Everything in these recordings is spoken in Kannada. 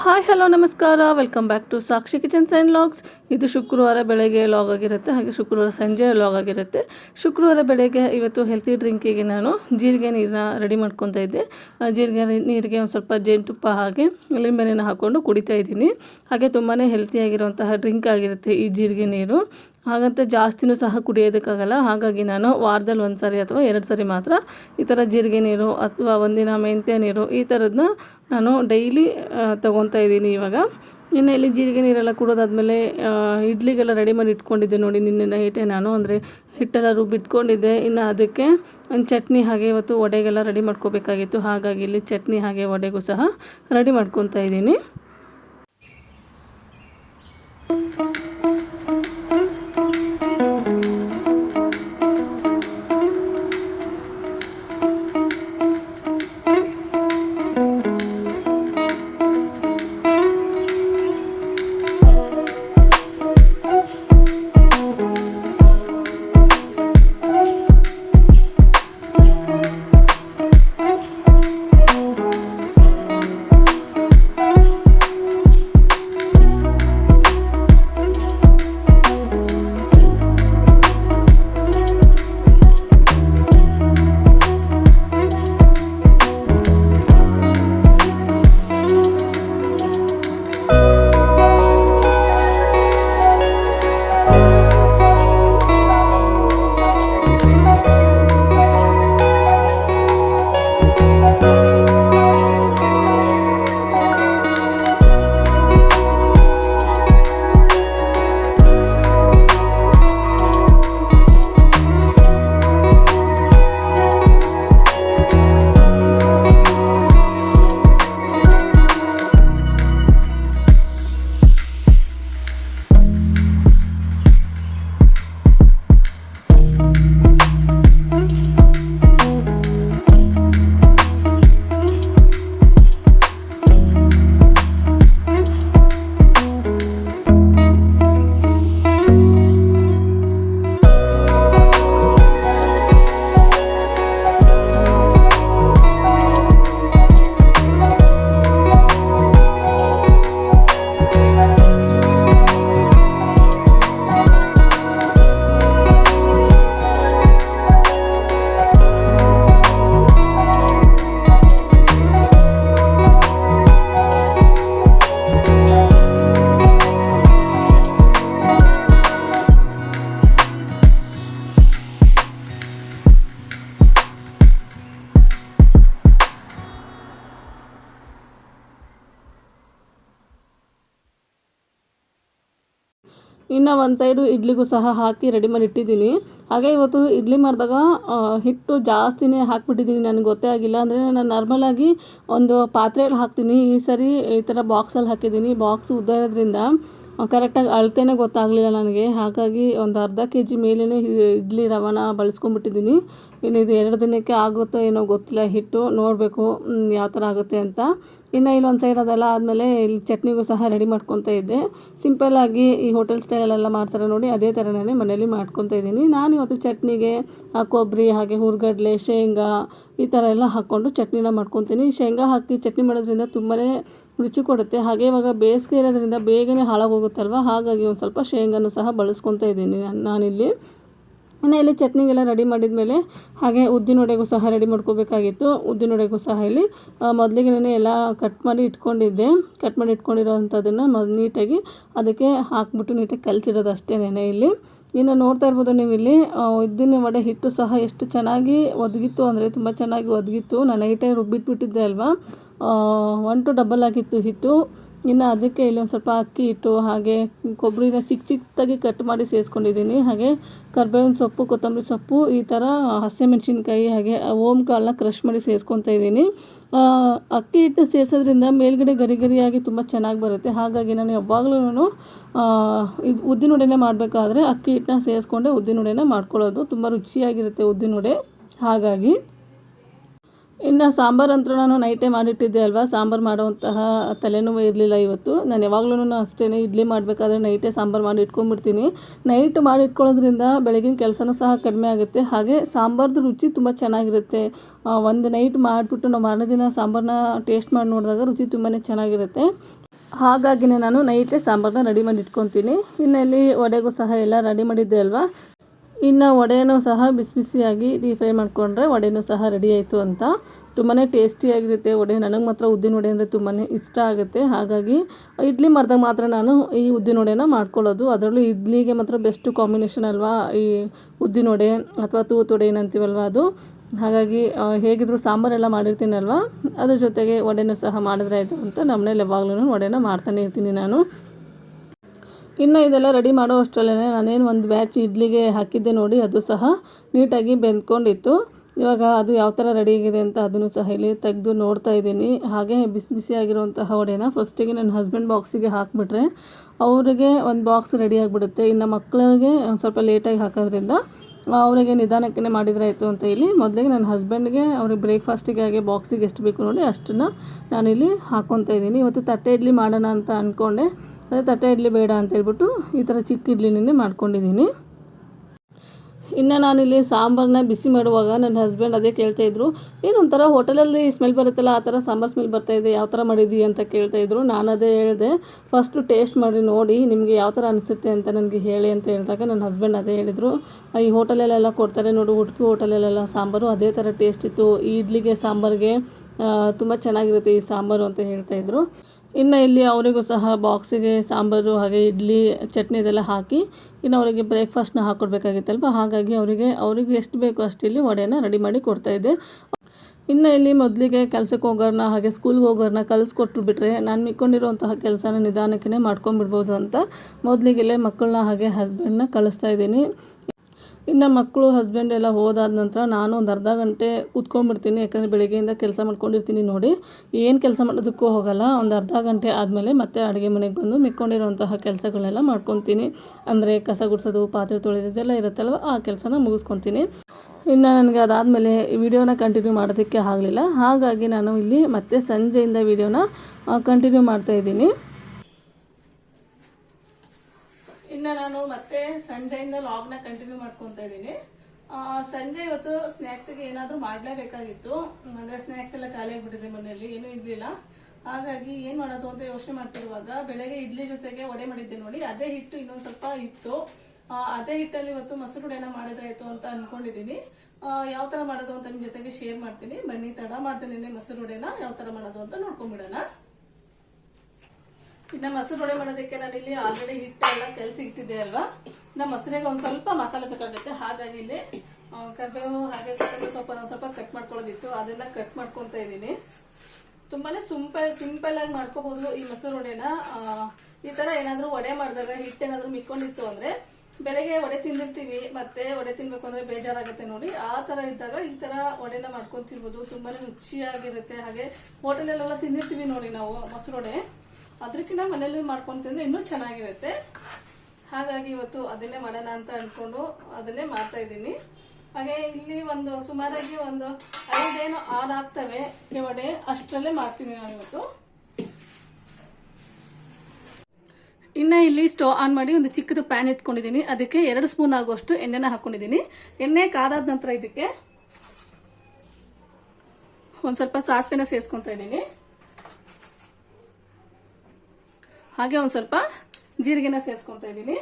ಹಾಯ್ ಹಲೋ ನಮಸ್ಕಾರ. Welcome back to Sakshi kitchen sign logs ಇದು ಶುಕ್ರವಾರ ಬೆಳಗ್ಗೆ ಲಾಗ್ ಆಗಿರುತ್ತೆ, ಹಾಗೆ ಶುಕ್ರವಾರ ಸಂಜೆ ಲಾಗ್ ಆಗಿರುತ್ತೆ. ಶುಕ್ರವಾರ ಬೆಳಗ್ಗೆ ಇವತ್ತು ಹೆಲ್ತಿ ಡ್ರಿಂಕಿಗೆ ನಾನು ಜೀರಿಗೆ ನೀರನ್ನ ರೆಡಿ ಮಾಡ್ಕೊತಾ ಇದ್ದೆ. ಜೀರಿಗೆ ನೀರಿಗೆ ಒಂದು ಸ್ವಲ್ಪ ಜೇನುತುಪ್ಪ ಹಾಗೆ ಲಿಂಬೆನ ಹಾಕ್ಕೊಂಡು ಕುಡಿತಾ ಇದ್ದೀನಿ. ಹಾಗೆ ತುಂಬಾ ಹೆಲ್ತಿಯಾಗಿರುವಂತಹ ಡ್ರಿಂಕ್ ಆಗಿರುತ್ತೆ ಈ ಜೀರಿಗೆ ನೀರು. ಹಾಗಂತ ಜಾಸ್ತಿನೂ ಸಹ ಕುಡಿಯೋದಕ್ಕಾಗಲ್ಲ. ಹಾಗಾಗಿ ನಾನು ವಾರದಲ್ಲಿ ಒಂದು ಸರಿ ಅಥವಾ ಎರಡು ಸರಿ ಮಾತ್ರ ಈ ಥರ ಜೀರಿಗೆ ನೀರು ಅಥವಾ ಒಂದಿನ ಮೆಂತ್ಯ ನೀರು ಈ ಥರದನ್ನ ನಾನು ಡೈಲಿ ತೊಗೊತಾ ಇದ್ದೀನಿ ಇವಾಗ. ಇನ್ನು ಇಲ್ಲಿ ಜೀರಿಗೆ ನೀರೆಲ್ಲ ಕುಡೋದಾದ್ಮೇಲೆ ಇಡ್ಲಿಗೆಲ್ಲ ರೆಡಿ ಮಾಡಿ ಇಟ್ಕೊಂಡಿದ್ದೆ ನೋಡಿ ನಿನ್ನೆ ನೈಟೇ ನಾನು. ಅಂದರೆ ಹಿಟ್ಟೆಲ್ಲ ರುಬ್ಬಿಟ್ಕೊಂಡಿದ್ದೆ. ಇನ್ನು ಅದಕ್ಕೆ ಒಂದು ಚಟ್ನಿ ಹಾಗೆ ಇವತ್ತು ವಡೆಗೆಲ್ಲ ರೆಡಿ ಮಾಡ್ಕೋಬೇಕಾಗಿತ್ತು. ಹಾಗಾಗಿ ಇಲ್ಲಿ ಚಟ್ನಿ ಹಾಗೆ ವಡೆಗೂ ಸಹ ರೆಡಿ ಮಾಡ್ಕೊತಾ ಇದ್ದೀನಿ. ಇನ್ನು ಒಂದು ಸೈಡು ಇಡ್ಲಿಗೂ ಸಹ ಹಾಕಿ ರೆಡಿ ಮಾಡಿ ಇಟ್ಟಿದ್ದೀನಿ. ಹಾಗೆ ಇವತ್ತು ಇಡ್ಲಿ ಮಾಡಿದಾಗ ಹಿಟ್ಟು ಜಾಸ್ತಿನೇ ಹಾಕಿಬಿಟ್ಟಿದ್ದೀನಿ. ನನಗೆ ಗೊತ್ತೇ ಆಗಿಲ್ಲ. ಅಂದರೆ ನಾನು ನಾರ್ಮಲಾಗಿ ಒಂದು ಪಾತ್ರೆಯಲ್ಲಿ ಹಾಕ್ತೀನಿ. ಈ ಸರಿ ಈ ಥರ ಬಾಕ್ಸಲ್ಲಿ ಹಾಕಿದ್ದೀನಿ. ಬಾಕ್ಸ್ ಉದ್ದ ಇರೋದ್ರಿಂದ ಕರೆಕ್ಟಾಗಿ ಅಳತೆನೇ ಗೊತ್ತಾಗಲಿಲ್ಲ ನನಗೆ. ಹಾಗಾಗಿ ಒಂದು ಅರ್ಧ ಕೆ ಜಿ ಮೇಲೇ ಇಡ್ಲಿ ರವಾನ ಬಳಸ್ಕೊಂಡ್ಬಿಟ್ಟಿದ್ದೀನಿ. ಇನ್ನು ಇದು ಎರಡು ದಿನಕ್ಕೆ ಆಗುತ್ತೋ ಏನೋ ಗೊತ್ತಿಲ್ಲ. ಹಿಟ್ಟು ನೋಡಬೇಕು ಯಾವ ಥರ ಆಗುತ್ತೆ ಅಂತ. ಇನ್ನು ಇಲ್ಲೊಂದು ಸೈಡ್ ಅದೆಲ್ಲ ಆದಮೇಲೆ ಇಲ್ಲಿ ಚಟ್ನಿಗೂ ಸಹ ರೆಡಿ ಮಾಡ್ಕೊತಾ ಇದ್ದೆ. ಸಿಂಪಲ್ಲಾಗಿ ಈ ಹೋಟೆಲ್ ಸ್ಟೈಲಲ್ಲೆಲ್ಲ ಮಾಡ್ತಾರೆ ನೋಡಿ, ಅದೇ ಥರನೇ ಮನೇಲಿ ಮಾಡ್ಕೊತಾ ಇದ್ದೀನಿ. ನಾನು ಇವತ್ತು ಚಟ್ನಿಗೆ ಕೊಬ್ಬರಿ, ಹಾಗೆ ಹುರ್ಗಡ್ಲೆ, ಶೇಂಗಾ ಈ ಥರ ಎಲ್ಲ ಹಾಕ್ಕೊಂಡು ಚಟ್ನಿನ ಮಾಡ್ಕೊತೀನಿ. ಶೇಂಗಾ ಹಾಕಿ ಚಟ್ನಿ ಮಾಡೋದ್ರಿಂದ ತುಂಬಾ ರುಚಿ ಕೊಡುತ್ತೆ. ಹಾಗೆ ಇವಾಗ ಬೇಸಿಗೆ ಇರೋದ್ರಿಂದ ಬೇಗನೆ ಹಾಳಾಗೋಗುತ್ತಲ್ವ? ಹಾಗಾಗಿ ಒಂದು ಸ್ವಲ್ಪ ಶೇಂಗಾನು ಸಹ ಬಳಸ್ಕೊತಾ ಇದ್ದೀನಿ ನಾನ್- ನಾನಿಲ್ಲಿ. ಇನ್ನು ಇಲ್ಲಿ ಚಟ್ನಿಗೆಲ್ಲ ರೆಡಿ ಮಾಡಿದ ಮೇಲೆ ಹಾಗೆ ಉದ್ದಿನ ವಡೆಗೂ ಸಹ ರೆಡಿ ಮಾಡ್ಕೋಬೇಕಾಗಿತ್ತು. ಉದ್ದಿನ ವಡೆಗೂ ಸಹ ಇಲ್ಲಿ ಮೊದಲಿಗೆ ಎಲ್ಲ ಕಟ್ ಮಾಡಿ ಇಟ್ಕೊಂಡಿದ್ದೆ. ಕಟ್ ಮಾಡಿ ಇಟ್ಕೊಂಡಿರೋ ಅಂಥದ್ದನ್ನು ನೀಟಾಗಿ ಅದಕ್ಕೆ ಹಾಕ್ಬಿಟ್ಟು ನೀಟಾಗಿ ಕಲಸಿಡೋದು ಅಷ್ಟೇ ಇಲ್ಲಿ. ಇನ್ನು ನೋಡ್ತಾ ಇರ್ಬೋದು ನೀವು ಇಲ್ಲಿ ಉದ್ದಿನ ವಡೆ ಹಿಟ್ಟು ಸಹ ಎಷ್ಟು ಚೆನ್ನಾಗಿ ಒದಗಿತ್ತು ಅಂದರೆ ತುಂಬ ಚೆನ್ನಾಗಿ ಒದಗಿತ್ತು. ನಾನು ನೈಟೇ ರುಬ್ಬಿಟ್ಬಿಟ್ಟಿದ್ದೆ ಅಲ್ವಾ? ಒನ್ ಟು ಡಬಲ್ ಆಗಿತ್ತು ಹಿಟ್ಟು. ಇನ್ನು ಅದಕ್ಕೆ ಇಲ್ಲೊಂದು ಸ್ವಲ್ಪ ಅಕ್ಕಿ ಹಿಟ್ಟು, ಹಾಗೆ ಕೊಬ್ಬರಿನ ಚಿಕ್ಕ ಚಿಕ್ಕದಾಗಿ ಕಟ್ ಮಾಡಿ ಸೇರಿಸ್ಕೊಂಡಿದ್ದೀನಿ. ಹಾಗೆ ಕರ್ಬೇವಿನ ಸೊಪ್ಪು, ಕೊತ್ತಂಬರಿ ಸೊಪ್ಪು, ಈ ಥರ ಹಸಿಮೆಣ್ಸಿನ್ಕಾಯಿ, ಹಾಗೆ ಓಮ್ ಕಾಳನ್ನ ಕ್ರಷ್ ಮಾಡಿ ಸೇರಿಸ್ಕೊತಾ ಇದ್ದೀನಿ. ಅಕ್ಕಿ ಹಿಟ್ಟು ಸೇರಿಸೋದ್ರಿಂದ ಮೇಲ್ಗಡೆ ಗರಿ ಗರಿಯಾಗಿ ತುಂಬ ಚೆನ್ನಾಗಿ ಬರುತ್ತೆ. ಹಾಗಾಗಿ ನಾನು ಯಾವಾಗಲೂ ಇದು ಉದ್ದಿನ ವಡೆನೇ ಮಾಡಬೇಕಾದ್ರೆ ಅಕ್ಕಿ ಹಿಟ್ಟನ್ನ ಸೇರಿಸ್ಕೊಂಡೆ ಉದ್ದಿನ ವಡೆನ ಮಾಡ್ಕೊಳ್ಳೋದು ತುಂಬ ರುಚಿಯಾಗಿರುತ್ತೆ ಉದ್ದಿನ ವಡೆ ಹಾಗಾಗಿ ಇನ್ನು ಸಾಂಬಾರು ಅಂತ ನಾನು ನೈಟೇ ಮಾಡಿಟ್ಟಿದ್ದೆ ಅಲ್ವಾ? ಸಾಂಬಾರು ಮಾಡುವಂತಹ ತಲೆನೋವು ಇರಲಿಲ್ಲ ಇವತ್ತು. ನಾನು ಯಾವಾಗ್ಲೂ ಅಷ್ಟೇ ಇಡ್ಲಿ ಮಾಡಬೇಕಾದ್ರೆ ನೈಟೇ ಸಾಂಬಾರು ಮಾಡಿ ಇಟ್ಕೊಂಡ್ಬಿಡ್ತೀನಿ. ನೈಟ್ ಮಾಡಿ ಇಟ್ಕೊಳ್ಳೋದ್ರಿಂದ ಬೆಳಗಿನ ಕೆಲಸನೂ ಸಹ ಕಡಿಮೆ ಆಗುತ್ತೆ. ಹಾಗೆ ಸಾಂಬಾರ್ದು ರುಚಿ ತುಂಬ ಚೆನ್ನಾಗಿರುತ್ತೆ. ಒಂದು ನೈಟ್ ಮಾಡಿಬಿಟ್ಟು ನಾವು ಮಾರನೇ ದಿನ ಸಾಂಬಾರನ್ನ ಟೇಸ್ಟ್ ಮಾಡಿ ನೋಡಿದಾಗ ರುಚಿ ತುಂಬಾ ಚೆನ್ನಾಗಿರುತ್ತೆ. ಹಾಗಾಗಿನೇ ನಾನು ನೈಟೇ ಸಾಂಬಾರನ್ನ ರೆಡಿ ಮಾಡಿ ಇಟ್ಕೊತೀನಿ. ಇನ್ನಲ್ಲಿ ವಡೆಗೂ ಸಹ ಎಲ್ಲ ರೆಡಿ ಮಾಡಿದ್ದೆ ಅಲ್ವಾ? ಇನ್ನು ವಡೆನೂ ಸಹ ಬಿಸಿ ಬಿಸಿಯಾಗಿ ಡೀಪ್ ಫ್ರೈ ಮಾಡಿಕೊಂಡ್ರೆ ವಡೆನೂ ಸಹ ರೆಡಿ ಆಯಿತು ಅಂತ. ತುಂಬಾ ಟೇಸ್ಟಿಯಾಗಿರುತ್ತೆ ವಡೆ. ನನಗೆ ಮಾತ್ರ ಉದ್ದಿನ ವಡೆ ಅಂದರೆ ತುಂಬಾ ಇಷ್ಟ ಆಗುತ್ತೆ. ಹಾಗಾಗಿ ಇಡ್ಲಿ ಮಾಡಿದಾಗ ಮಾತ್ರ ನಾನು ಈ ಉದ್ದಿನ ವಡೆನ ಮಾಡ್ಕೊಳ್ಳೋದು. ಅದರಲ್ಲೂ ಇಡ್ಲಿಗೆ ಮಾತ್ರ ಬೆಸ್ಟ್ ಕಾಂಬಿನೇಷನ್ ಅಲ್ವಾ? ಈ ಉದ್ದಿನ ವಡೆ ಅಥವಾ ತೂತು ವಡೆ ಏನಂತೀವಲ್ವ ಅದು? ಹಾಗಾಗಿ ಹೇಗಿದ್ರು ಸಾಂಬಾರೆಲ್ಲ ಮಾಡಿರ್ತೀನಲ್ವ? ಅದ್ರ ಜೊತೆಗೆ ವಡೆನೂ ಸಹ ಮಾಡಿದ್ರೆ ಆಯಿತು ಅಂತ ನಮ್ಮನೇಲಿ ಯಾವಾಗ್ಲೂ ವಡೆನ ಮಾಡ್ತಾನೆ ಇರ್ತೀನಿ ನಾನು. ಇನ್ನು ಇದೆಲ್ಲ ರೆಡಿ ಮಾಡೋ ಅಷ್ಟರಲ್ಲೇ ನಾನೇನು ಒಂದು ಬ್ಯಾಚ್ ಇಡ್ಲಿಗೆ ಹಾಕಿದ್ದೆ ನೋಡಿ, ಅದು ಸಹ ನೀಟಾಗಿ ಬೆಂದ್ಕೊಂಡಿತ್ತು. ಇವಾಗ ಅದು ಯಾವ ಥರ ರೆಡಿ ಆಗಿದೆ ಅಂತ ಅದನ್ನು ಸಹ ಇಲ್ಲಿ ತೆಗೆದು ನೋಡ್ತಾ ಇದ್ದೀನಿ. ಹಾಗೆ ಬಿಸಿ ಬಿಸಿ ಬಿಸಿಯಾಗಿರುವಂತಹ ವಡೆನ ಫಸ್ಟಿಗೆ ನನ್ನ ಹಸ್ಬೆಂಡ್ ಬಾಕ್ಸಿಗೆ ಹಾಕಿಬಿಟ್ರೆ ಅವರಿಗೆ ಒಂದು ಬಾಕ್ಸ್ ರೆಡಿ ಆಗಿಬಿಡುತ್ತೆ. ಇನ್ನು ಮಕ್ಕಳಿಗೆ ಒಂದು ಸ್ವಲ್ಪ ಲೇಟಾಗಿ ಹಾಕೋದ್ರಿಂದ ಅವರಿಗೆ ನಿಧಾನಕ್ಕೆ ಮಾಡಿದರೆ ಆಯಿತು ಅಂತ ಇಲ್ಲಿ ಮೊದಲಿಗೆ ನನ್ನ ಹಸ್ಬೆಂಡ್ಗೆ ಅವ್ರಿಗೆ ಬ್ರೇಕ್ಫಾಸ್ಟಿಗೆ ಹಾಗೆ ಬಾಕ್ಸಿಗೆ ಎಷ್ಟು ಬೇಕು ನೋಡಿ ಅಷ್ಟನ್ನು ನಾನಿಲ್ಲಿ ಹಾಕ್ಕೊತಾ ಇದ್ದೀನಿ. ಇವತ್ತು ತಟ್ಟೆ ಇಡ್ಲಿ ಮಾಡೋಣ ಅಂತ ಅಂದ್ಕೊಂಡೆ ಅದೇ ತಟ್ಟೆ ಇಡ್ಲಿ ಬೇಡ ಅಂತ ಹೇಳ್ಬಿಟ್ಟು ಈ ಥರ ಚಿಕ್ಕ ಇಡ್ಲಿನೇ ಮಾಡ್ಕೊಂಡಿದ್ದೀನಿ. ಇನ್ನು ನಾನಿಲ್ಲಿ ಸಾಂಬಾರನ್ನ ಬಿಸಿ ಮಾಡುವಾಗ ನನ್ನ ಹಸ್ಬೆಂಡ್ ಅದೇ ಕೇಳ್ತಾಯಿದ್ರು ಏನೊಂಥರ ಹೋಟೆಲಲ್ಲಿ ಸ್ಮೆಲ್ ಬರುತ್ತಲ್ಲ, ಆ ಥರ ಸಾಂಬಾರು ಸ್ಮೆಲ್ ಬರ್ತಾ ಇದೆ, ಯಾವ ಥರ ಮಾಡಿದ್ದಿ ಅಂತ ಕೇಳ್ತಾ ಇದ್ರು. ನಾನು ಅದೇ ಹೇಳಿದೆ, ಫಸ್ಟು ಟೇಸ್ಟ್ ಮಾಡಿ ನೋಡಿ, ನಿಮಗೆ ಯಾವ ಥರ ಅನಿಸುತ್ತೆ ಅಂತ ನನಗೆ ಹೇಳಿ ಅಂತ ಹೇಳಿದಾಗ ನನ್ನ ಹಸ್ಬೆಂಡ್ ಅದೇ ಹೇಳಿದರು ಈ ಹೋಟೆಲಲ್ಲೆಲ್ಲ ಕೊಡ್ತಾರೆ ನೋಡು, ಉಡುಪಿ ಹೋಟೆಲಲ್ಲೆಲ್ಲ ಸಾಂಬಾರು, ಅದೇ ಥರ ಟೇಸ್ಟ್ ಇತ್ತು. ಈ ಇಡ್ಲಿಗೆ ಸಾಂಬಾರಿಗೆ ತುಂಬ ಚೆನ್ನಾಗಿರುತ್ತೆ ಈ ಸಾಂಬಾರು ಅಂತ ಹೇಳ್ತಾ ಇದ್ರು. ಇನ್ನು ಇಲ್ಲಿ ಅವರಿಗೂ ಸಹ ಬಾಕ್ಸಿಗೆ ಸಾಂಬಾರು, ಹಾಗೆ ಇಡ್ಲಿ, ಚಟ್ನಿ ಇದೆಲ್ಲ ಹಾಕಿ ಇನ್ನು ಅವರಿಗೆ ಬ್ರೇಕ್ಫಾಸ್ಟ್ನ ಹಾಕ್ಕೊಡ್ಬೇಕಾಗಿತ್ತಲ್ವ ಹಾಗಾಗಿ ಅವರಿಗೆ ಅವರಿಗೆ ಎಷ್ಟು ಬೇಕೋ ಅಷ್ಟು ಇಲ್ಲಿ ವಡೆನ ರೆಡಿ ಮಾಡಿ ಕೊಡ್ತಾಯಿದ್ದೆ ಇನ್ನು ಇಲ್ಲಿ ಮೊದಲಿಗೆ ಕೆಲಸಕ್ಕೆ ಹೋಗೋರನ್ನ ಹಾಗೆ ಸ್ಕೂಲ್ಗೆ ಹೋಗೋರನ್ನ ಕಲಿಸ್ಕೊಟ್ರು ಬಿಟ್ಟರೆ ನಾನು ಮಿಕ್ಕೊಂಡಿರುವಂತಹ ಕೆಲಸನ ನಿಧಾನಕ್ಕೇ ಮಾಡ್ಕೊಂಬಿಡ್ಬೋದು ಅಂತ ಮೊದಲಿಗೆಲ್ಲೇ ಮಕ್ಕಳನ್ನ ಹಾಗೆ ಹಸ್ಬೆಂಡ್ನ ಕಳಿಸ್ತಾ ಇದ್ದೀನಿ. ಇನ್ನು ಮಕ್ಕಳು ಹಸ್ಬೆಂಡ್ ಎಲ್ಲ ಹೋದಾದ ನಂತರ ನಾನು ಒಂದು ಅರ್ಧ ಗಂಟೆ ಕೂತ್ಕೊಂಡ್ಬಿಡ್ತೀನಿ, ಯಾಕಂದರೆ ಬೆಳಗ್ಗೆಯಿಂದ ಕೆಲಸ ಮಾಡ್ಕೊಂಡಿರ್ತೀನಿ ನೋಡಿ. ಏನು ಕೆಲಸ ಮಾಡೋದಕ್ಕೂ ಹೋಗಲ್ಲ. ಒಂದು ಅರ್ಧ ಗಂಟೆ ಆದಮೇಲೆ ಮತ್ತೆ ಅಡುಗೆ ಮನೆಗೆ ಬಂದು ಮಿಕ್ಕೊಂಡಿರುವಂತಹ ಕೆಲಸಗಳನ್ನೆಲ್ಲ ಮಾಡ್ಕೊತೀನಿ. ಅಂದರೆ ಕಸ ಗುಡಿಸೋದು, ಪಾತ್ರೆ ತೊಳೆದಿದ್ದೆಲ್ಲ ಇರುತ್ತಲ್ವ, ಆ ಕೆಲಸನ ಮುಗಿಸ್ಕೊತೀನಿ. ಇನ್ನು ನನಗೆ ಅದಾದಮೇಲೆ ವಿಡಿಯೋನ ಕಂಟಿನ್ಯೂ ಮಾಡೋದಕ್ಕೆ ಆಗಲಿಲ್ಲ. ಹಾಗಾಗಿ ನಾನು ಇಲ್ಲಿ ಮತ್ತೆ ಸಂಜೆಯಿಂದ ವಿಡಿಯೋನ ಕಂಟಿನ್ಯೂ ಮಾಡ್ತಾಯಿದ್ದೀನಿ ಇನ್ನು ನಾನು ಮತ್ತೆ ಸಂಜೆಯಿಂದ ಲಾಗ್ನ ಕಂಟಿನ್ಯೂ ಮಾಡ್ಕೊತಾ ಇದ್ದೀನಿ. ಸಂಜೆ ಇವತ್ತು ಸ್ನ್ಯಾಕ್ಸಿಗೆ ಏನಾದರೂ ಮಾಡಲೇಬೇಕಾಗಿತ್ತು. ಅಂದರೆ ಸ್ನ್ಯಾಕ್ಸ್ ಎಲ್ಲ ಖಾಲಿ ಆಗಿಬಿಟ್ಟಿದೆ ಮನೆಯಲ್ಲಿ, ಏನೂ ಇರಲಿಲ್ಲ ಹಾಗಾಗಿ ಏನು ಮಾಡೋದು ಅಂತ ಯೋಚನೆ ಮಾಡ್ತಿರುವಾಗ ಬೆಳಗ್ಗೆ ಇಡ್ಲಿ ಜೊತೆಗೆ ಒಡೆ ಮಾಡಿದ್ದೆ ನೋಡಿ, ಅದೇ ಹಿಟ್ಟು ಇನ್ನೊಂದು ಸ್ವಲ್ಪ ಇತ್ತು. ಅದೇ ಹಿಟ್ಟಲ್ಲಿ ಇವತ್ತು ಮೊಸರು ವಡೆನ ಮಾಡಿದ್ರೆ ಆಯಿತು ಅಂತ ಅಂದ್ಕೊಂಡಿದ್ದೀನಿ ಯಾವ ಥರ ಮಾಡೋದು ಅಂತ ನಿಮ್ಮ ಜೊತೆಗೆ ಶೇರ್ ಮಾಡ್ತೀನಿ. ಬನ್ನಿ, ತಡ ಮಾಡ್ತೀನಿ ಮೊಸರು ವಡೆನ, ಯಾವ ಥರ ಮಾಡೋದು ಅಂತ ನೋಡ್ಕೊಂಬಿಡೋಣ. ಇನ್ನು ಮೊಸರು ವಡೆ ಮಾಡೋದಕ್ಕೆ ನಾನು ಇಲ್ಲಿ ಆಲ್ರೆಡಿ ಹಿಟ್ಟೆಲ್ಲ ಕಲಸಿ ಇಟ್ಟಿದ್ದೆ ಅಲ್ವಾ? ಇನ್ನು ಮೊಸರಿಗೆ ಒಂದು ಸ್ವಲ್ಪ ಮಸಾಲೆ ಬೇಕಾಗುತ್ತೆ. ಹಾಗಾಗಿ ಇಲ್ಲಿ ಕರ್ಬೇವು ಹಾಗೆ ಸ್ವಲ್ಪ ಒಂದು ಸ್ವಲ್ಪ ಕಟ್ ಮಾಡ್ಕೊಳ್ಳೋದಿತ್ತು. ಅದನ್ನ ಕಟ್ ಮಾಡ್ಕೊತಾ ಇದ್ದೀನಿ. ತುಂಬಾನೇ ಸಿಂಪಲ್ ಸಿಂಪಲ್ ಆಗಿ ಮಾಡ್ಕೋಬಹುದು ಈ ಮೊಸರು ವಡೆನ. ಈ ತರ ಏನಾದ್ರೂ ವಡೆ ಮಾಡಿದಾಗ ಹಿಟ್ಟೇನಾದ್ರೂ ಮಿಕ್ಕೊಂಡಿತ್ತು ಅಂದ್ರೆ ಬೆಳಗ್ಗೆ ವಡೆ ತಿಂದಿರ್ತೀವಿ. ಮತ್ತೆ ವಡೆ ತಿನ್ಬೇಕು ಅಂದ್ರೆ ಬೇಜಾರಾಗುತ್ತೆ ನೋಡಿ. ಆ ತರ ಇದ್ದಾಗ ಈ ತರ ವಡೆನ ಮಾಡ್ಕೊಂತಿರ್ಬೋದು. ತುಂಬಾನೇ ರುಚಿಯಾಗಿರುತ್ತೆ. ಹಾಗೆ ಹೋಟೆಲಲ್ಲೆಲ್ಲ ತಿಂದಿರ್ತೀವಿ ನೋಡಿ ನಾವು ಮೊಸರು ವಡೆ. ಅದಕ್ಕಿಂತ ಮನೇಲಿ ಮಾಡ್ಕೊಂಡು ತಿಂದ್ರೆ ಇನ್ನೂ ಚೆನ್ನಾಗಿರುತ್ತೆ. ಹಾಗಾಗಿ ಇವತ್ತು ಅದನ್ನೇ ಮಾಡೋಣ ಅಂತ ಅನ್ಕೊಂಡು ಅದನ್ನೇ ಮಾಡ್ತಾ ಇದ್ದೀನಿ. ಹಾಗೆ ಇಲ್ಲಿ ಒಂದು ಸುಮಾರಾಗಿ ಒಂದು ಐದೇನು ಆರು ಆಗ್ತವೆ. ವಡೆ ಅಷ್ಟರಲ್ಲೇ ಮಾಡ್ತೀನಿ ನಾನು ಇವತ್ತು. ಇನ್ನು ಇಲ್ಲಿ ಸ್ಟವ್ ಆನ್ ಮಾಡಿ ಒಂದು ಚಿಕ್ಕದು ಪ್ಯಾನ್ ಇಟ್ಕೊಂಡಿದ್ದೀನಿ. ಅದಕ್ಕೆ ಎರಡು ಸ್ಪೂನ್ ಆಗುವಷ್ಟು ಎಣ್ಣೆನ ಹಾಕೊಂಡಿದ್ದೀನಿ. ಎಣ್ಣೆ ಕಾದಾದ ನಂತರ ಇದಕ್ಕೆ ಒಂದು ಸ್ವಲ್ಪ ಸಾಸಿವೆನ ಸೇರಿಸ್ಕೊತಾ ಇದ್ದೀನಿ. ಹಾಗೆ ಒಂದು ಸ್ವಲ್ಪ ಜೀರಿಗೆನ ಸೇರಿಸ್ಕೊತಾ ಇದ್ದೀನಿ.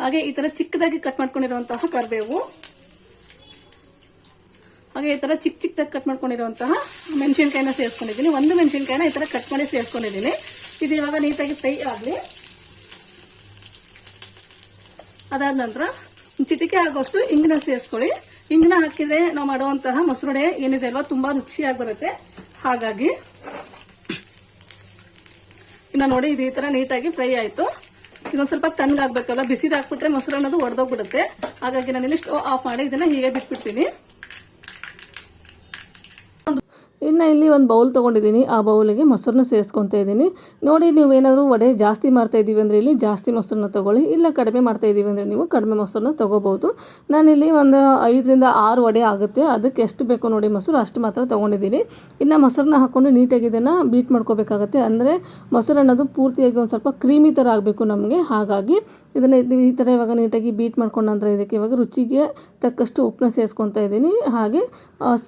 ಹಾಗೆ ಈ ತರ ಚಿಕ್ಕದಾಗಿ ಕಟ್ ಮಾಡ್ಕೊಂಡಿರುವಂತಹ ಕರಿಬೇವು. ಹಾಗೆ ಈ ತರ ಚಿಕ್ಕ ಚಿಕ್ಕದಾಗಿ ಕಟ್ ಮಾಡ್ಕೊಂಡಿರುವಂತಹ ಮೆಣಸಿನ್ಕಾಯಿನ ಸೇರಿಸ್ಕೊಂಡಿದ್ದೀನಿ. ಒಂದು ಮೆಣಸಿನ್ಕಾಯಿನ ಈ ತರ ಕಟ್ ಮಾಡಿ ಸೇರಿಸ್ಕೊಂಡಿದ್ದೀನಿ. ಇದು ಇವಾಗ ನೀಟಾಗಿ ಫ್ರೈ ಆಗಲಿ. ಅದಾದ ನಂತರ ಚಿಟಿಕೆ ಆಗೋಷ್ಟು ಇಂಗಿನ ಸೇರಿಸ್ಕೊಳ್ಳಿ. ಇಂಗಿನ ಹಾಕಿದ್ರೆ ನಾವು ಮಾಡುವಂತಹ ಮೊಸರುಡೆ ಏನಿದೆ ಅಲ್ವಾ, ತುಂಬಾ ರುಚಿಯಾಗಿ ಬರುತ್ತೆ. ಹಾಗಾಗಿ ಇನ್ನು ನೋಡಿ ಇದು ಈ ಥರ ನೀಟಾಗಿ ಫ್ರೈ ಆಯಿತು. ಇದೊಂದು ಸ್ವಲ್ಪ ತಣ್ಣಗಾಗಬೇಕಲ್ಲ ಬಿಸಿದು ಹಾಕ್ಬಿಟ್ರೆ ಮೊಸರು ಅನ್ನೋದು ಒಡೆದೋಗ್ಬಿಡುತ್ತೆ. ಹಾಗಾಗಿ ನಾನಿಲ್ಲಿ ಸ್ಟೋವ್ ಆಫ್ ಮಾಡಿ ಇದನ್ನು ಹೀಗೆ ಬಿಟ್ಬಿಡ್ತೀನಿ. ಇನ್ನು ಇಲ್ಲಿ ಒಂದು ಬೌಲ್ ತೊಗೊಂಡಿದ್ದೀನಿ. ಆ ಬೌಲಿಗೆ ಮೊಸರನ್ನ ಸೇರಿಸ್ಕೊತಾ ಇದ್ದೀನಿ. ನೋಡಿ ನೀವು ಏನಾದರೂ ವಡೆ ಜಾಸ್ತಿ ಮಾಡ್ತಾ ಇದ್ದೀವಿ ಅಂದರೆ ಇಲ್ಲಿ ಜಾಸ್ತಿ ಮೊಸರನ್ನ ತೊಗೊಳ್ಳಿ. ಇಲ್ಲ ಕಡಿಮೆ ಮಾಡ್ತಾ ಇದ್ದೀವಿ ಅಂದರೆ ನೀವು ಕಡಿಮೆ ಮೊಸರನ್ನ ತೊಗೋಬೋದು ನಾನಿಲ್ಲಿ ಒಂದು ಐದರಿಂದ ಆರು ವಡೆ ಆಗುತ್ತೆ. ಅದಕ್ಕೆ ಎಷ್ಟು ಬೇಕೋ ನೋಡಿ ಮೊಸರು, ಅಷ್ಟು ಮಾತ್ರ ತೊಗೊಂಡಿದ್ದೀನಿ. ಇನ್ನು ಮೊಸರನ್ನ ಹಾಕ್ಕೊಂಡು ನೀಟಾಗಿ ಇದನ್ನು ಬೀಟ್ ಮಾಡ್ಕೋಬೇಕಾಗತ್ತೆ. ಅಂದರೆ ಮೊಸರು ಅನ್ನೋದು ಪೂರ್ತಿಯಾಗಿ ಒಂದು ಸ್ವಲ್ಪ ಕ್ರೀಮಿ ಥರ ಆಗಬೇಕು ನಮಗೆ. ಹಾಗಾಗಿ ಇದನ್ನು ಈ ಥರ ಇವಾಗ ನೀಟಾಗಿ ಬೀಟ್ ಮಾಡ್ಕೊಂಡ ನಂತರ ಇದಕ್ಕೆ ಇವಾಗ ರುಚಿಗೆ ತಕ್ಕಷ್ಟು ಉಪ್ಪನ್ನ ಸೇರಿಸ್ಕೊತಾ ಇದ್ದೀನಿ. ಹಾಗೆ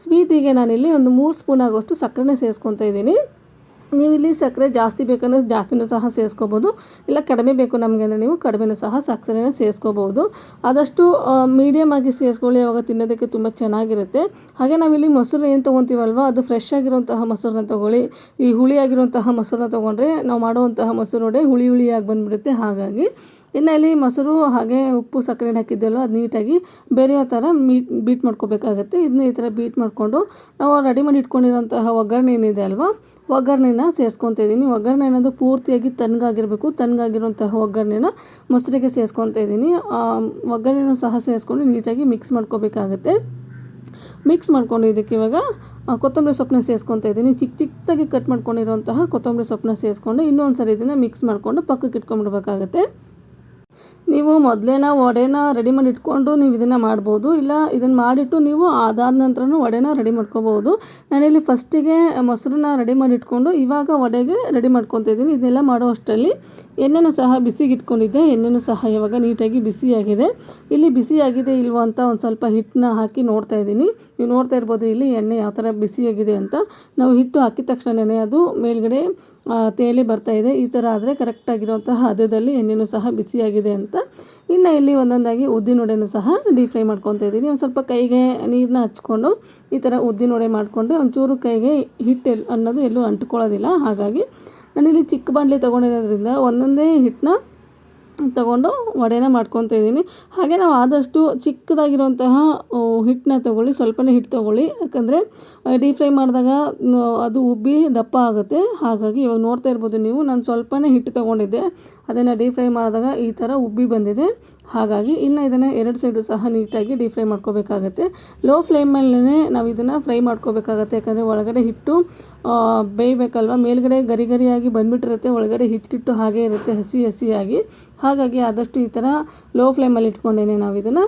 ಸ್ವೀಟಿಗೆ ನಾನಿಲ್ಲಿ ಒಂದು ಮೂರು ಸ್ಪೂನ್ ಆಗೋಷ್ಟು ಸಕ್ಕರೆನ ಸೇರಿಸ್ಕೊತಾ ಇದ್ದೀನಿ. ನೀವಿಲ್ಲಿ ಸಕ್ಕರೆ ಜಾಸ್ತಿ ಬೇಕಂದರೆ ಜಾಸ್ತಿನೂ ಸಹ ಸೇರಿಸ್ಕೋಬೋದು. ಇಲ್ಲ ಕಡಿಮೆ ಬೇಕು ನಮಗೆ ಅಂದರೆ ನೀವು ಕಡಿಮೆನೂ ಸಹ ಸಕ್ಕರೆನ ಸೇರಿಸ್ಕೋಬೋದು. ಆದಷ್ಟು ಮೀಡಿಯಮ್ ಆಗಿ ಸೇರಿಸ್ಕೊಳ್ಳಿ ಅವಾಗ ತಿನ್ನೋದಕ್ಕೆ ತುಂಬ ಚೆನ್ನಾಗಿರುತ್ತೆ. ಹಾಗೆ ನಾವಿಲ್ಲಿ ಮೊಸರು ಏನು ತೊಗೊತೀವಲ್ವ, ಅದು ಫ್ರೆಶ್ ಆಗಿರುವಂತಹ ಮೊಸರನ್ನ ತೊಗೊಳ್ಳಿ. ಈ ಹುಳಿಯಾಗಿರುವಂತಹ ಮೊಸರನ್ನ ತೊಗೊಂಡ್ರೆ ನಾವು ಮಾಡುವಂತಹ ಮೊಸರು ಹುಳಿ ಹುಳಿಯಾಗಿ ಬಂದುಬಿಡುತ್ತೆ. ಹಾಗಾಗಿ ಇನ್ನು ಇಲ್ಲಿ ಮೊಸರು ಹಾಗೆ ಉಪ್ಪು ಸಕ್ಕರೆ ಹಾಕಿದ್ದೆಲ್ಲ ಅದು ನೀಟಾಗಿ ಬೇರೆಯೋ ಥರ ಮೀಟ್ ಬೀಟ್ ಮಾಡ್ಕೋಬೇಕಾಗತ್ತೆ. ಇದನ್ನ ಈ ಥರ ಬೀಟ್ ಮಾಡಿಕೊಂಡು ನಾವು ರೆಡಿ ಮಾಡಿ ಇಟ್ಕೊಂಡಿರೋಂತಹ ಒಗ್ಗರಣೆ ಏನಿದೆ ಅಲ್ವಾ? ಒಗ್ಗರಣೆನ ಸೇರಿಸ್ಕೊತಾ ಇದ್ದೀನಿ ಒಗ್ಗರಣೆ ಅನ್ನೋದು ಪೂರ್ತಿಯಾಗಿ ತಣ್ಣಗಾಗಿರಬೇಕು ತಣ್ಣಗಾಗಿರುವಂತಹ ಒಗ್ಗರಣೆನ ಮೊಸರಿಗೆ ಸೇರಿಸ್ಕೊತಾ ಇದ್ದೀನಿ ಒಗ್ಗರಣೆನೂ ಸಹ ಸೇರಿಸ್ಕೊಂಡು ನೀಟಾಗಿ ಮಿಕ್ಸ್ ಮಾಡ್ಕೋಬೇಕಾಗತ್ತೆ. ಮಿಕ್ಸ್ ಮಾಡ್ಕೊಂಡು ಇದಕ್ಕೆ ಇವಾಗ ಕೊತ್ತಂಬರಿ ಸೊಪ್ಪನ್ನ ಸೇರಿಸ್ಕೊತಾ ಇದ್ದೀನಿ ಚಿಕ್ಕ ಚಿಕ್ಕದಾಗಿ ಕಟ್ ಮಾಡ್ಕೊಂಡಿರುವಂತಹ ಕೊತ್ತಂಬರಿ ಸೊಪ್ಪನ್ನ ಸೇರಿಸ್ಕೊಂಡು ಇನ್ನೊಂದು ಸರಿ ಇದನ್ನು ಮಿಕ್ಸ್ ಮಾಡಿಕೊಂಡು ಪಕ್ಕಕ್ಕೆ ಇಟ್ಕೊಂಡ್ಬಿಡ್ಬೇಕಾಗತ್ತೆ ನೀವು ಮೊದಲೇನ ವಡೆನ ರೆಡಿ ಮಾಡಿ ಇಟ್ಕೊಂಡು ನೀವು ಇದನ್ನು ಮಾಡ್ಬೋದು, ಇಲ್ಲ ಇದನ್ನು ಮಾಡಿಟ್ಟು ನೀವು ಅದಾದ ನಂತರನೂ ವಡೆನ ರೆಡಿ ಮಾಡ್ಕೋಬೋದು. ನಾನಿಲ್ಲಿ ಫಸ್ಟಿಗೆ ಮೊಸರನ್ನ ರೆಡಿ ಮಾಡಿ ಇಟ್ಕೊಂಡು ಇವಾಗ ವಡೆಗೆ ರೆಡಿ ಮಾಡ್ಕೊತಾ ಇದ್ದೀನಿ. ಇದನ್ನೆಲ್ಲ ಮಾಡೋ ಅಷ್ಟರಲ್ಲಿ ಎಣ್ಣೆನೂ ಸಹ ಬಿಸಿಗಿಟ್ಕೊಂಡಿದ್ದೆ. ಎಣ್ಣೆನೂ ಸಹ ಇವಾಗ ನೀಟಾಗಿ ಬಿಸಿಯಾಗಿದೆ. ಇಲ್ಲಿ ಬಿಸಿಯಾಗಿದೆ ಇಲ್ವೋ ಅಂತ ಒಂದು ಸ್ವಲ್ಪ ಹಿಟ್ಟನ್ನ ಹಾಕಿ ನೋಡ್ತಾ ಇದ್ದೀನಿ. ನೀವು ನೋಡ್ತಾ ಇರ್ಬೋದು ಇಲ್ಲಿ ಎಣ್ಣೆ ಯಾವ ಥರ ಬಿಸಿಯಾಗಿದೆ ಅಂತ. ನಾವು ಹಿಟ್ಟು ಹಾಕಿದ ತಕ್ಷಣವೇ ಅದು ಮೇಲ್ಗಡೆ ತೇಲಿ ಇದೆ. ಈ ಥರ ಆದರೆ ಕರೆಕ್ಟಾಗಿರುವಂತಹ ಹದದಲ್ಲಿ ಎಣ್ಣೆನೂ ಸಹ ಬಿಸಿಯಾಗಿದೆ ಅಂತ. ಇನ್ನು ಇಲ್ಲಿ ಒಂದೊಂದಾಗಿ ಉದ್ದಿನ ವಡೆನೂ ಸಹ ಡೀಪ್ ಫ್ರೈ ಮಾಡ್ಕೊತಾ ಇದ್ದೀನಿ. ಒಂದು ಸ್ವಲ್ಪ ಕೈಗೆ ನೀರನ್ನ ಹಚ್ಕೊಂಡು ಈ ಥರ ಉದ್ದಿನ ವಡೆ ಮಾಡಿಕೊಂಡು ಒಂಚೂರು ಕೈಗೆ ಹಿಟ್ಟು ಅನ್ನೋದು ಎಲ್ಲೂ ಅಂಟ್ಕೊಳ್ಳೋದಿಲ್ಲ. ಹಾಗಾಗಿ ನಾನಿಲ್ಲಿ ಚಿಕ್ಕ ಬಾಣಲೆ ತೊಗೊಂಡಿರೋದ್ರಿಂದ ಒಂದೊಂದೇ ಹಿಟ್ಟನ್ನ ತಗೊಂಡು ವಡೆನ ಮಾಡ್ಕೊತಾ ಇದ್ದೀನಿ. ಹಾಗೆ ನಾವು ಆದಷ್ಟು ಚಿಕ್ಕದಾಗಿರುವಂತಹ ಹಿಟ್ಟನ್ನ ತೊಗೊಳ್ಳಿ, ಸ್ವಲ್ಪನೇ ಹಿಟ್ಟು ತೊಗೊಳ್ಳಿ. ಯಾಕಂದರೆ ಡೀಪ್ ಫ್ರೈ ಮಾಡಿದಾಗ ಅದು ಉಬ್ಬಿ ದಪ್ಪ ಆಗುತ್ತೆ. ಹಾಗಾಗಿ ಇವಾಗ ನೋಡ್ತಾ ಇರ್ಬೋದು ನೀವು, ನಾನು ಸ್ವಲ್ಪನೇ ಹಿಟ್ಟು ತೊಗೊಂಡಿದ್ದೆ. ಅದನ್ನು ಡೀಪ್ ಫ್ರೈ ಮಾಡಿದಾಗ ಈ ಥರ ಉಬ್ಬಿ ಬಂದಿದೆ. ಹಾಗಾಗಿ ಇನ್ನು ಇದನ್ನು ಎರಡು ಸೈಡು ಸಹ ನೀಟಾಗಿ ಡೀಪ್ ಫ್ರೈ ಮಾಡ್ಕೋಬೇಕಾಗತ್ತೆ ಲೋ ಫ್ಲೇಮಲ್ಲೇ ನಾವು ಇದನ್ನು ಫ್ರೈ ಮಾಡ್ಕೋಬೇಕಾಗತ್ತೆ. ಯಾಕಂದರೆ ಒಳಗಡೆ ಹಿಟ್ಟು ಬೇಯಬೇಕಲ್ವ? ಮೇಲ್ಗಡೆ ಗರಿ ಗರಿಯಾಗಿ ಬಂದುಬಿಟ್ಟಿರುತ್ತೆ. ಒಳಗಡೆ ಹಿಟ್ಟಿಟ್ಟು ಹಾಗೆ ಇರುತ್ತೆ, ಹಸಿ ಹಸಿಯಾಗಿ. ಹಾಗಾಗಿ ಆದಷ್ಟು ಈ ಥರ ಲೋ ಫ್ಲೇಮಲ್ಲಿ ಇಟ್ಕೊಂಡೇನೆ ನಾವು ಇದನ್ನು.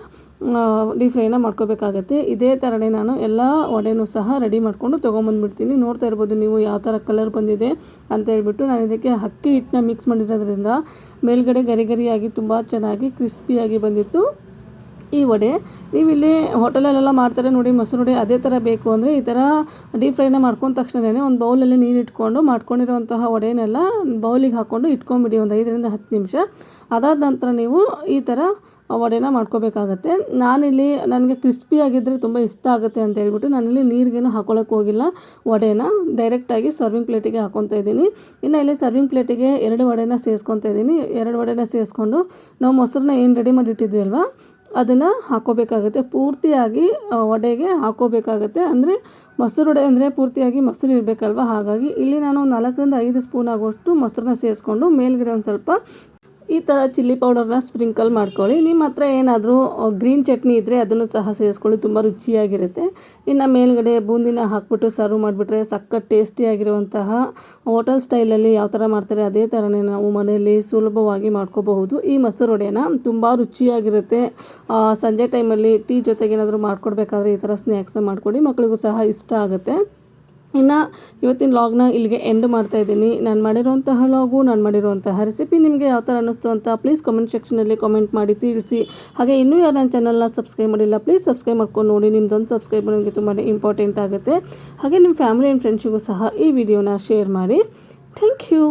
ಡೀಪ್ ಫ್ರೈನ ಮಾಡ್ಕೋಬೇಕಾಗತ್ತೆ. ಇದೇ ಥರನೇ ನಾನು ಎಲ್ಲ ವಡೆನೂ ಸಹ ರೆಡಿ ಮಾಡಿಕೊಂಡು ತೊಗೊಂಬಂದ್ಬಿಡ್ತೀನಿ. ನೋಡ್ತಾ ಇರ್ಬೋದು ನೀವು ಯಾವ ಥರ ಕಲರ್ ಬಂದಿದೆ ಅಂತ ಹೇಳ್ಬಿಟ್ಟು ನಾನು ಇದಕ್ಕೆ ಅಕ್ಕಿ ಹಿಟ್ಟನ್ನ ಮಿಕ್ಸ್ ಮಾಡಿರೋದ್ರಿಂದ ಮೇಲ್ಗಡೆ ಗರಿ ಗರಿಯಾಗಿ ತುಂಬ ಚೆನ್ನಾಗಿ ಕ್ರಿಸ್ಪಿಯಾಗಿ ಬಂದಿತ್ತು ಈ ವಡೆ. ನೀವು ಇಲ್ಲಿ ಹೋಟೆಲಲ್ಲೆಲ್ಲ ಮಾಡ್ತಾರೆ ನೋಡಿ, ಮೊಸರು ವಡೆ ಅದೇ ಥರ ಬೇಕು ಅಂದರೆ ಈ ಥರ ಡೀಪ್ ಫ್ರೈನ ಮಾಡ್ಕೊಂಡ ತಕ್ಷಣವೇ ಒಂದು ಬೌಲಲ್ಲಿ ನೀರು ಇಟ್ಕೊಂಡು ಮಾಡ್ಕೊಂಡಿರುವಂತಹ ವಡೆನೆಲ್ಲ ಬೌಲಿಗೆ ಹಾಕ್ಕೊಂಡು ಇಟ್ಕೊಂಬಿಡಿ ಒಂದು ಐದರಿಂದ ಹತ್ತು ನಿಮಿಷ. ಅದಾದ ನಂತರ ನೀವು ಈ ಥರ ವಡೆನ ಮಾಡ್ಕೋಬೇಕಾಗತ್ತೆ. ನಾನಿಲ್ಲಿ ನನಗೆ ಕ್ರಿಸ್ಪಿಯಾಗಿದ್ದರೆ ತುಂಬ ಇಷ್ಟ ಆಗುತ್ತೆ ಅಂತ ಹೇಳ್ಬಿಟ್ಟು ನಾನಿಲ್ಲಿ ನೀರಿಗೇನು ಹಾಕೊಳ್ಳೋಕೆ ಹೋಗಿಲ್ಲ. ವಡೆನ ಡೈರೆಕ್ಟಾಗಿ ಸರ್ವಿಂಗ್ ಪ್ಲೇಟಿಗೆ ಹಾಕ್ಕೊತಾ ಇದ್ದೀನಿ. ಇನ್ನು ಇಲ್ಲಿ ಸರ್ವಿಂಗ್ ಪ್ಲೇಟಿಗೆ ಎರಡು ವಡೆನ ಸೇರಿಸ್ಕೊತಾ ಇದ್ದೀನಿ. ಎರಡು ವಡೆನ ಸೇರಿಸ್ಕೊಂಡು ನಾವು ಮೊಸರನ್ನ ಏನು ರೆಡಿ ಮಾಡಿಟ್ಟಿದ್ವಿ ಅಲ್ವಾ? ಅದನ್ನು ಹಾಕೋಬೇಕಾಗುತ್ತೆ. ಪೂರ್ತಿಯಾಗಿ ವಡೆಗೆ ಹಾಕೋಬೇಕಾಗತ್ತೆ. ಅಂದರೆ ಮೊಸರು ವಡೆ ಅಂದರೆ ಪೂರ್ತಿಯಾಗಿ ಮೊಸರು ಇರಬೇಕಲ್ವ? ಹಾಗಾಗಿ ಇಲ್ಲಿ ನಾನು ನಾಲ್ಕರಿಂದ ಐದು ಸ್ಪೂನ್ ಆಗುವಷ್ಟು ಮೊಸರನ್ನ ಸೇರಿಸ್ಕೊಂಡು ಮೇಲ್ಗಡೆ ಒಂದು ಸ್ವಲ್ಪ ಈ ಥರ ಚಿಲ್ಲಿ ಪೌಡರ್ನ ಸ್ಪ್ರಿಂಕಲ್ ಮಾಡ್ಕೊಳ್ಳಿ. ನಿಮ್ಮ ಹತ್ರ ಏನಾದರೂ ಗ್ರೀನ್ ಚಟ್ನಿ ಇದ್ದರೆ ಅದನ್ನು ಸಹ ಸೇರಿಸ್ಕೊಳ್ಳಿ. ತುಂಬ ರುಚಿಯಾಗಿರುತ್ತೆ. ಇನ್ನು ಮೇಲ್ಗಡೆ ಬೂಂದಿನ ಹಾಕ್ಬಿಟ್ಟು ಸರ್ವ್ ಮಾಡಿಬಿಟ್ರೆ ಸಖತ್ ಟೇಸ್ಟಿಯಾಗಿರುವಂತಹ ಹೋಟೆಲ್ ಸ್ಟೈಲಲ್ಲಿ ಯಾವ ಥರ ಮಾಡ್ತಾರೆ ಅದೇ ಥರನೇ ನಾವು ಮನೆಯಲ್ಲಿ ಸುಲಭವಾಗಿ ಮಾಡ್ಕೋಬಹುದು. ಈ ಮೊಸರು ವಡೆನ ತುಂಬ ರುಚಿಯಾಗಿರುತ್ತೆ. ಸಂಜೆ ಟೈಮಲ್ಲಿ ಟೀ ಜೊತೆಗೇನಾದರೂ ಮಾಡ್ಕೊಡ್ಬೇಕಾದ್ರೆ ಈ ಥರ ಸ್ನ್ಯಾಕ್ಸ್ ಮಾಡಿಕೊಡಿ ಮಕ್ಕಳಿಗೂ ಸಹ ಇಷ್ಟ ಆಗುತ್ತೆ. ಇನ್ನು ಇವತ್ತಿನ ಲಾಗ್ನ ಇಲ್ಲಿಗೆ ಎಂಡ್ ಮಾಡ್ತಾ ಇದ್ದೀನಿ. ನಾನು ಮಾಡಿರುವಂತಹ ಲಾಗು ನಾನು ಮಾಡಿರುವಂತಹ ರೆಸಿಪಿ ನಿಮಗೆ ಯಾವ ಥರ ಅನ್ನಿಸ್ತು ಅಂತ ಪ್ಲೀಸ್ ಕಮೆಂಟ್ ಸೆಕ್ಷನಲ್ಲಿ ಕಮೆಂಟ್ ಮಾಡಿ ತಿಳಿಸಿ. ಹಾಗೆ ಇನ್ನೂ ಯಾರು ನನ್ನ ಚಾನಲ್ನ ಸಬ್ಸ್ಕ್ರೈಬ್ ಮಾಡಿಲ್ಲ ಪ್ಲೀಸ್ ಸಬ್ಸ್ಕ್ರೈಬ್ ಮಾಡ್ಕೊಂಡು ನೋಡಿ. ನಿಮ್ದೊಂದು ಸಬ್ಸ್ಕ್ರೈಬ್ ನನಗೆ ತುಂಬಾ ಇಂಪಾರ್ಟೆಂಟ್ ಆಗುತ್ತೆ. ಹಾಗೆ ನಿಮ್ಮ ಫ್ಯಾಮಿಲಿ ಆ್ಯಂಡ್ ಫ್ರೆಂಡ್ಸಿಗೂ ಸಹ ಈ ವಿಡಿಯೋನ ಶೇರ್ ಮಾಡಿ. Thank you